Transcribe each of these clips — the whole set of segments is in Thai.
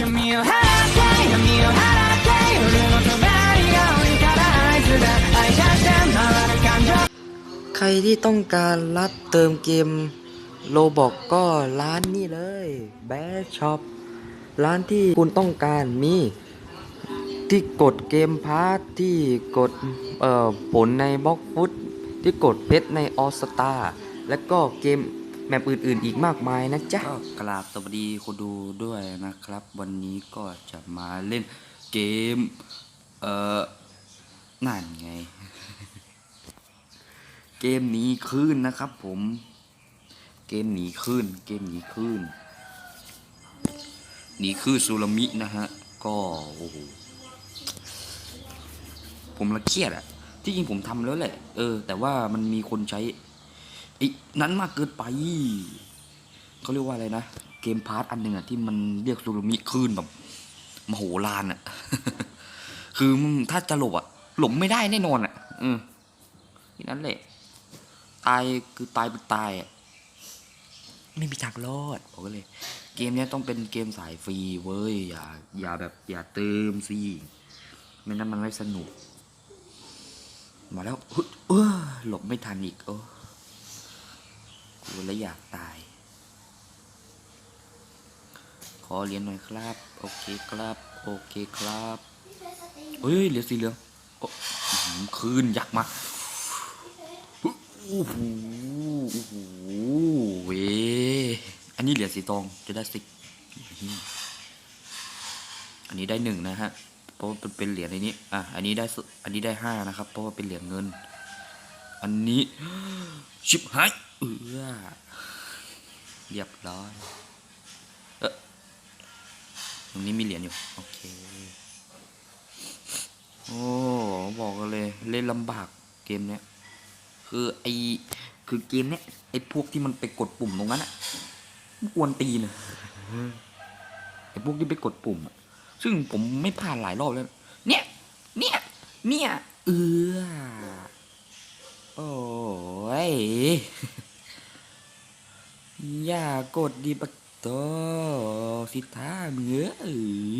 闇を払って闇を払って夜の帳が多いからあいつが愛がして回る感情 ใครที่ต้องการรับเติมเกมโลบอกก็ร้านนี้เลยแบชช็อปร้านที่คุณต้องการมีที่กดเกมพาร์ทที่กดเอ่อผลในบล็อกฟุตที่กดเพชรในออสตาและก็เกม แมปอื่นๆอีกมากมายนะจ๊ะ ก็กราบสวัสดีคนดูด้วยนะครับ วันนี้ก็จะมาเล่นเกม เอ่อ นั่นไง เกมหนีคลื่นนะครับผม เกมหนีคลื่น เกมหนีคลื่นหนีคลื่นซูรามินะฮะ ก็โอ้โห ผมละเครียดอะที่จริงผมทำแล้วแหละ เออ แต่ว่ามันมีคนใช้ อ้นั้นมากเกินไปเขาเรียกว่าอะไรนะ เกมพาร์ทอันหนึ่งอะที่มันเรียกซูรุมิคลื่นแบบมโหฬารอะคือมึงถ้าจะหลบอะหลบไม่ได้แน่นอนอะออที่นั้นแหละ ตายคือตายเป็นตายอะไม่มีทางรอดบอกเลย เกมเนี้ยต้องเป็นเกมสายฟรีเว้ยอย่า อย่าแบบ อย่าเติมสิไม่นั้นมันไม่สนุก มาแล้วฮึดเออหลบไม่ทันอีกโอ้ กูแล้วอยากตาย ขอเหรียญหน่อยครับ โอเคครับ โอเคครับเฮ้ยเหรียญสีเหลืองโอ้คืนยักษ์มาโอ้โหโอ้โหเว้ยอันนี้เหรียญสีทองจะได้สิอันนี้ได้หนึ่งนะฮะเพราะว่าเป็นเหรียญในนี้ อะ อันนี้ได้ อันนี้ได้ห้านะครับ เพราะว่าเป็นเหรียญเงิน อันนี้ ชิบหายเออเรียบร้อยเออตรงนี้มีเหรียญอยู่ โอเค โอ้บอกกันเลย เล่นลำบากเกมเนี้ย คือไอคือเกมเนี้ยไอพวกที่มันไปกดปุ่มตรงนั้นอะกวนตีนะไอพวกที่ไปกดปุ่มอะซึ่งผมไม่ผ่านหลายรอบแล้ว เนี่ย เนี่ย เนี่ย เออ อย่ากดดีปักโตสิท่าเมื่อเอ้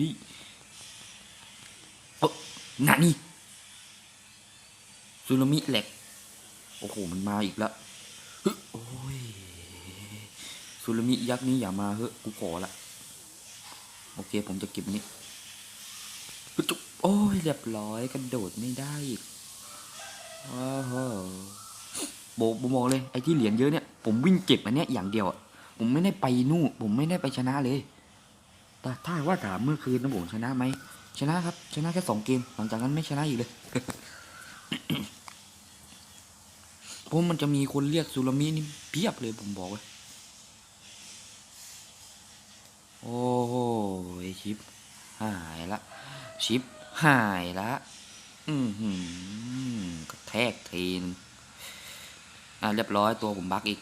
ยโอ้นานี่ซูนามิแหลก โอ้โห มันมาอีกแล้วฮึโอ้ยซูนามิยักษ์นี้อย่ามาเฮ้ยกูขอละ โอเค ผมจะเก็บนี้จุ๊โอ้ย เรียบร้อยกระโดดไม่ได้อีกโอ้โห โบกผมบอกเลยไอ้ที่เหรียญเยอะเนี่ยผมวิ่งเก็บอันเนี้ยอย่างเดียวอะผมไม่ได้ไปนู่นผมไม่ได้ไปชนะเลย แต่ถ้าว่าถามเมื่อคืนนะผมชนะไหมชนะครับ ชนะแค่สองเกม หลังจากนั้นไม่ชนะอีกเลยเพราะมันจะมีคนเรียกซูรามินี่เพียบเลยผมบอกเลยโอ้โหชิปหายละ ชิปหายละ อือหือกระแทกทีนง อะเรียบร้อยตัวผมบักอีก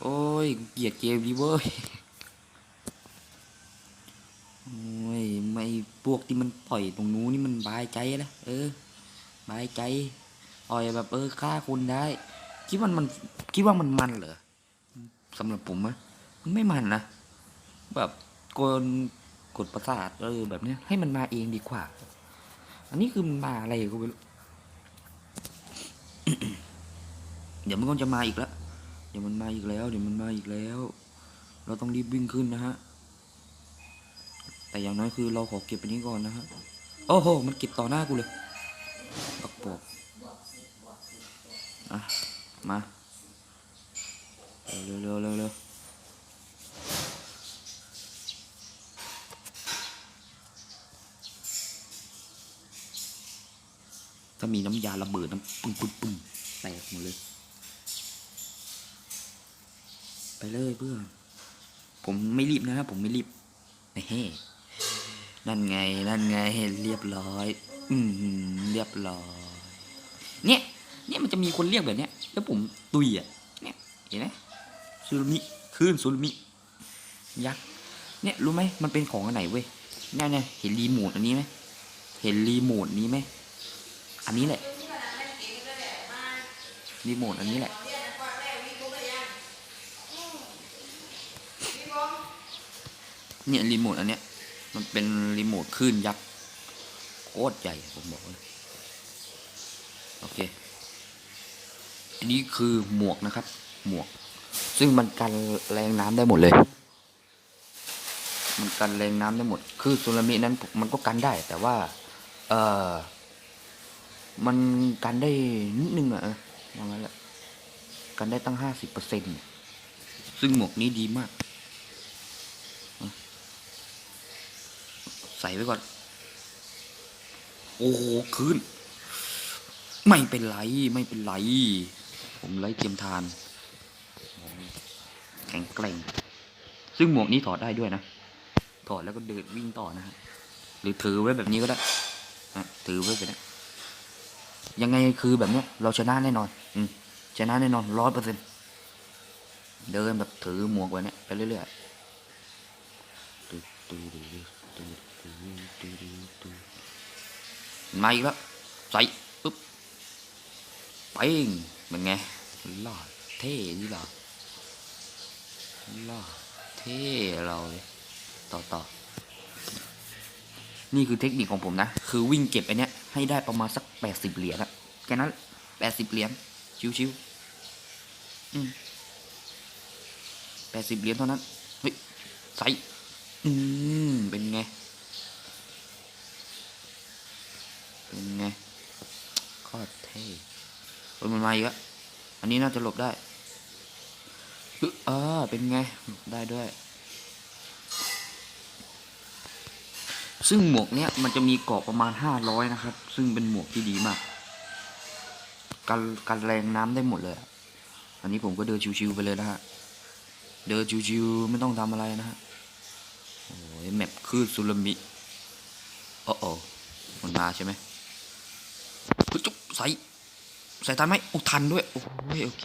โอ้ยเกียดเกมนี้เว้ยโอ้ยไม่พวกที่มันปล่อยตรงนู้นนี่มันบายใจแล้วเออบายใจปล่อยแบบเออฆ่าคนได้ คิดว่ามันคิดว่ามันมันเหรอสำหรับผมอะมันไม่มันนะแบบกดกดประสาทเออแบบนี้ให้มันมาเองดีกว่า อันนี้คือมันมาอะไรก็ไม่รู้ เดี๋ยวมันก็จะมาอีกแล้ว เดี๋ยวมันมาอีกแล้ว เดี๋ยวมันมาอีกแล้ว เราต้องรีบวิ่งขึ้นนะฮะ แต่อย่างน้อยคือเราขอเก็บไปนนี้ก่อนนะฮะ โอ้โห มันเก็บต่อหน้ากูเลยปักปอกอะ มา เร็วเร็วเร็วเร็ว ถ้ามีน้ำยาระเบิดน้ำปึ้งปึ้งปึ้งแตกหมดเลย ไปเลยเพื่อนผมไม่รีบนะครับผมไม่รีบเฮ้นั่นไง นั่นไงเรียบร้อย อืมเรียบร้อย เนี่ย เนี่ยมันจะมีคนเรียกแบบเนี้ย แล้วผมตุยอะ เนี่ยเห็นไหมซูรุมิคลื่นซูรุมิยักษ์ เนี่ยรู้ไหมมันเป็นของอันไหนเว้ยเนี่ยเนี่ยเห็นรีโมทอันนี้ไหมเห็นรีโมทนี้ไหม อันนี้แหละรีโมทอันนี้แหละเนี่ยรีโมทอันเนี้ยมันเป็นรีโมทคลื่นยักษ์โคตรใหญ่ผมบอกเลยโอเค อันนี้คือหมวกนะครับ หมวก ซึ่งมันกันแรงน้ำได้หมดเลย มันกันแรงน้ำได้หมด คือสึนามินั้นมันก็กันได้แต่ว่า เออ มันกันได้นิดนึงอะออว่างั้นแหละกันได้ตั้งห้าสิบเปอร์เซ็นต์ซึ่งหมวกนี้ดีมาก ใส่ไว้ก่อน โอ้โหคืนไม่เป็นไร ไม่เป็นไร ผมไล่เกียมทาน แข็งแกร่ง ซึ่งหมวกนี้ถอดได้ด้วยนะ ถอดแล้วก็เดินวิ่งต่อนะฮะ หรือถือไว้แบบนี้ก็ได้ถือไว้แบบนี้ ยังไงคือแบบเนี้ยเราชนะแน่นอน อืมชนะแน่นอนร้อยเปอร์เซ็นเดินแบบถือหมวกไว้เนี่ยไปเรื่อยๆมาอีกแล้วใส่ปึ๊บไปงเป็นไงล่าเท่ดีล่ะล่าเท่เราเลยต่อต่อ นี่คือเทคนิคของผมนะ คือวิ่งเก็บไอเนี้ยให้ได้ประมาณสักแปดสิบเหรียญอะแค่นั้นแปดสิบเหรียญชิวๆอืมแปดสิบเหรียญเท่านั้นเฮ้ยใสอืมเป็นไง เป็นไงโคตรเท่เฮ้ยมันมาอีกแล้วอันนี้น่าจะหลบได้อึเออเป็นไง ได้ด้วย ซึ่งหมวกเนี้ยมันจะมีเกราะประมาณห้าร้อยนะครับ ซึ่งเป็นหมวกที่ดีมาก กันกันแรงน้ำได้หมดเลย อันนี้ผมก็เดินชิวๆไปเลยนะฮะ เดินชิวๆไม่ต้องทำอะไรนะฮะ โอ้ยแมปคือสุลมิโอ้โอ้มันมาใช่ไหมจุ๊บใส่ใส่ทันไหมโอ้ทันด้วย โอ้ยโอเค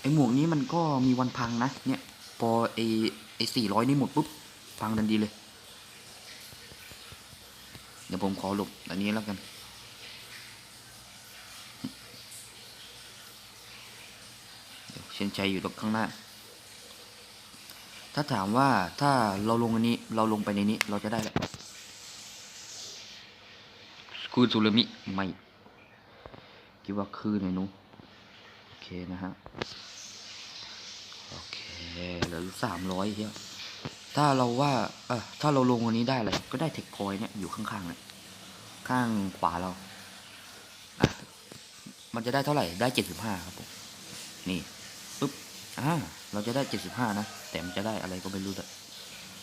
ไอหมวกนี้มันก็มีวันพังนะ เนี่ย พอไอ ไอ้สี่ร้อยนี่หมดปุ๊บพังทันทีเลย เดี๋ยวผมขอหลบอันนี้แล้วกันเดี๋ยนชัยอยู่ตรงข้างหน้า ถ้าถามว่าถ้าเราลงอันนี้เราลงไปในนี้เราจะได้แหละคูซูรมิไม่คิดว่าคืนไอ้นูโอเคนะฮะ โอเค เหลือสามร้อยเฮียถ้าเราว่าเออถ้าเราลงวันนี้ได้เลยก็ได้เทคพอยต์เนี่ยอยู่ข้างๆเนี่ยข้างขวาเราอะมันจะได้เท่าไหร่ได้เจ็ดสิบห้าครับผมนี่ปึ๊บอ่าเราจะได้เจ็ดสิบห้านะแต่มันจะได้อะไรก็ไม่รู้เลย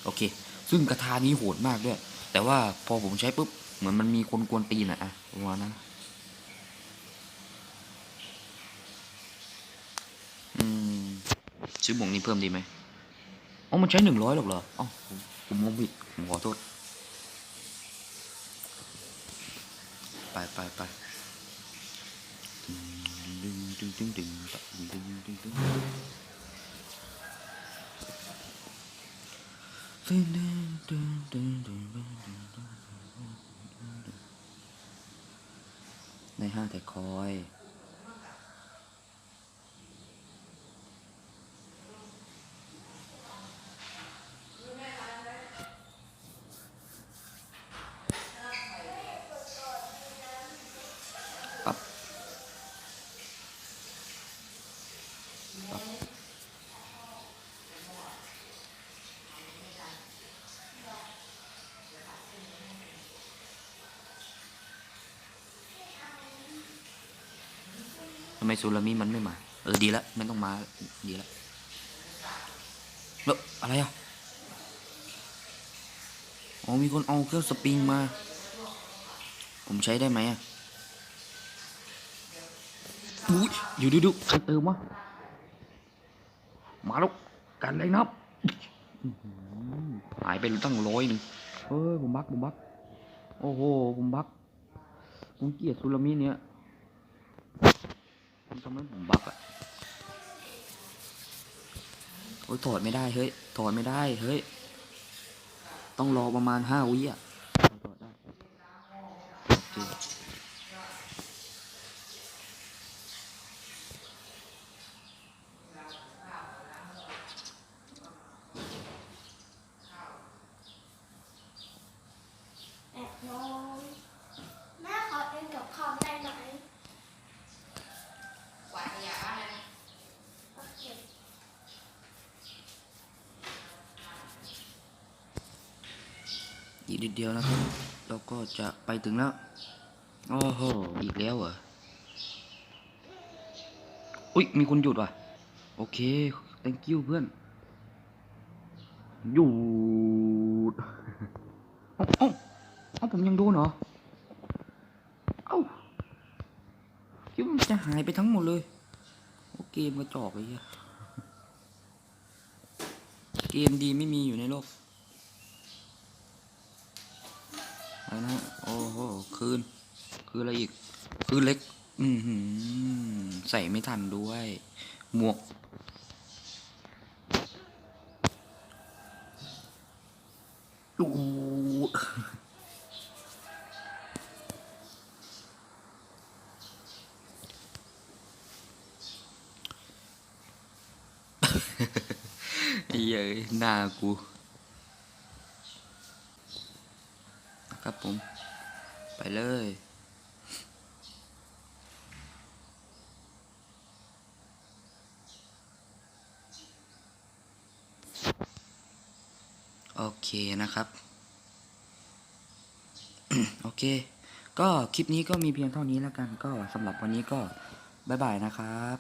โอเค ซึ่งกระทานี้โหดมากด้วย แต่ว่าพอผมใช้ปุ๊บเหมือนมันมีคนกวนตีนอะอะประมาณนั้น ซื้อหมงนี้เพิ่มดีไหมอ๋อมันใช้หนึ่งร้อยหรอกเหรออ๋อผมมองผิดผมขอโทษ ไปไปไปในห้างแต่คอย ทำไมซูรามิมันไม่มา เออดีแล้วไม่ต้องมาดีแล้วแล้วอะไรอะอ๋อมีคนเอาเครื่องสปริงมา ผมใช้ได้ไหมอะอุ้ยอยู่ดูดูใครเติมวะ มาล้วกันเลยนับหายไปตั้งร้อยหนึ่งเฮ้ยผมบักผมบัก โอ้โหผมบัก ผมเกลียดซูรามิเนี่ยมันทำให้ผมบักอะโอ้ยถอดไม่ได้เฮ้ยถอดไม่ได้เฮ้ย ต้องรอประมาณห้าวิอะถอดได้โอเค โอีก นิดเดียวนะครับ เราก็จะไปถึงแล้วโอ้โหอีกแล้วเหรออุ๊ยมีคนหยุดว่ะ โอเค thank you เพื่อนหยุดเอ้าเอ้าเอ้าผมยังโดนเหรอเอ้าคิดว่ามันจะหายไปทั้งหมดเลยโอเกมกระจอกไอ้เหี้ยเกมดีไม่มีอยู่ในโลก อะไรนะโอ้โหคืน คืออะไรอีก คือเล็ก อือหือใส่ไม่ทันด้วย หมวก ดูเย้ยหน้ากู ครับ ผม ไปเลย โอเคนะครับ โอเค ก็คลิปนี้ก็มีเพียงเท่านี้แล้วกัน ก็สำหรับวันนี้ก็บ๊ายบายนะครับ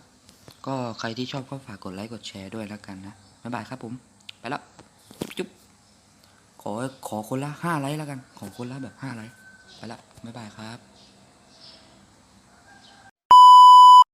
ก็ใครที่ชอบก็ฝากกดไลค์กดแชร์ด้วยแล้วกันนะบ๊ายบายครับผม ไปแล้ว ขอขอคนละห้าไลค์แล้วกัน ขอคนละแบบห้าไลค์ไปละบ๊ายบายครับ